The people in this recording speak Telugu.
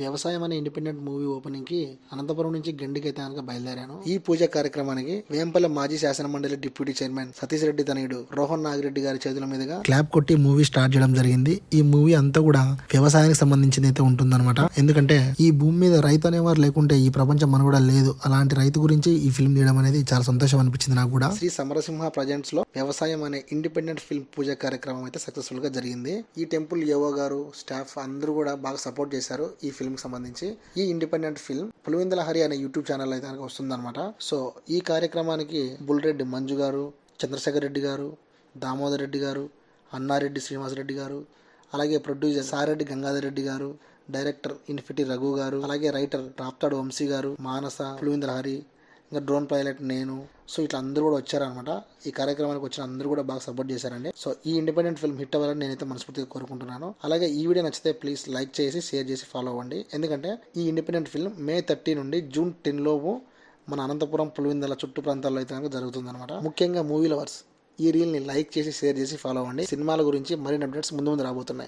వ్యవసాయం అనే ఇండిపెండెంట్ మూవీ ఓపెనింగ్కి అనంతపురం నుంచి గండికైతే కనుక బయలుదేరాను. ఈ పూజ కార్యక్రమానికి వేంపల్లి మాజీ శాసన మండలి డిప్యూటీ చైర్మన్ సతీష్ రెడ్డి తనయుడు రోహన్ నాగిరెడ్డి గారి చేతుల మీదుగా క్లాప్ కొట్టి మూవీ స్టార్ట్ చేయడం జరిగింది. ఈ మూవీ అంతా కూడా వ్యవసాయానికి సంబంధించింది అయితే ఉంటుందన్నమాట. ఎందుకంటే ఈ భూమి మీద రైతు అనేవారు లేకుంటే ఈ ప్రపంచం కూడా లేదు. అలాంటి రైతు గురించి ఈ ఫిల్మ్ తీయడం అనేది చాలా సంతోషం అనిపించింది నాకు కూడా. శ్రీ సమరసింహ ప్రజెంట్స్లో వ్యవసాయం అనే ఇండిపెండెంట్ ఫిల్మ్ పూజ కార్యక్రమం అయితే సక్సెస్ఫుల్గా జరిగింది. ఈ టెంపుల్ యోవో గారు స్టాఫ్ అందరూ కూడా బాగా సపోర్ట్ చేశారు. ఈ ఫిల్మ్ సంబంధించి ఈ ఇండిపెండెంట్ ఫిల్మ్ పులివెందుల హరి అనే యూట్యూబ్ ఛానల్ అయితే కనుక వస్తుందన్నమాట. సో ఈ కార్యక్రమానికి బుల్రెడ్డి మంజు గారు చంద్రశేఖర్ రెడ్డి గారు దామోదర్ రెడ్డి గారు అన్నారెడ్డి శ్రీనివాసరెడ్డి గారు అలాగే ప్రొడ్యూసర్ సారెడ్డి గంగాధర్ రెడ్డి గారు డైరెక్టర్ ఇన్ఫిటి రఘు గారు అలాగే రైటర్ రాప్తాడు వంశీ గారు మానస పులివెందుల హరి ఇంకా డ్రోన్ పైలట్ నేను. సో ఇట్లా అందరూ కూడా వచ్చారనమాట ఈ కార్యక్రమానికి వచ్చిన అందరూ కూడా బాగా సపోర్ట్ చేశారండి. సో ఈ ఇండిపెండెంట్ ఫిల్మ్ హిట్ అవ్వాలని నేనైతే మనస్ఫూర్తిగా కోరుకుంటున్నాను. అలాగే ఈ వీడియో నచ్చితే ప్లీజ్ లైక్ చేసి షేర్ చేసి ఫాలో అవ్వండి. ఎందుకంటే ఈ ఇండిపెండెంట్ ఫిల్మ్ మే థర్టీ నుండి జూన్ టెన్ లోపు మన అనంతపురం పులివిందల చుట్టు ప్రాంతాల్లో అయితే కనుక జరుగుతుంది ముఖ్యంగా మూవీ లవర్స్ ఈ రీల్ని లైక్ చేసి షేర్ చేసి ఫాలో అవ్వండి. సినిమాల గురించి మరిన్ని అప్డేట్స్ ముందు ముందు రాబోతున్నాయి.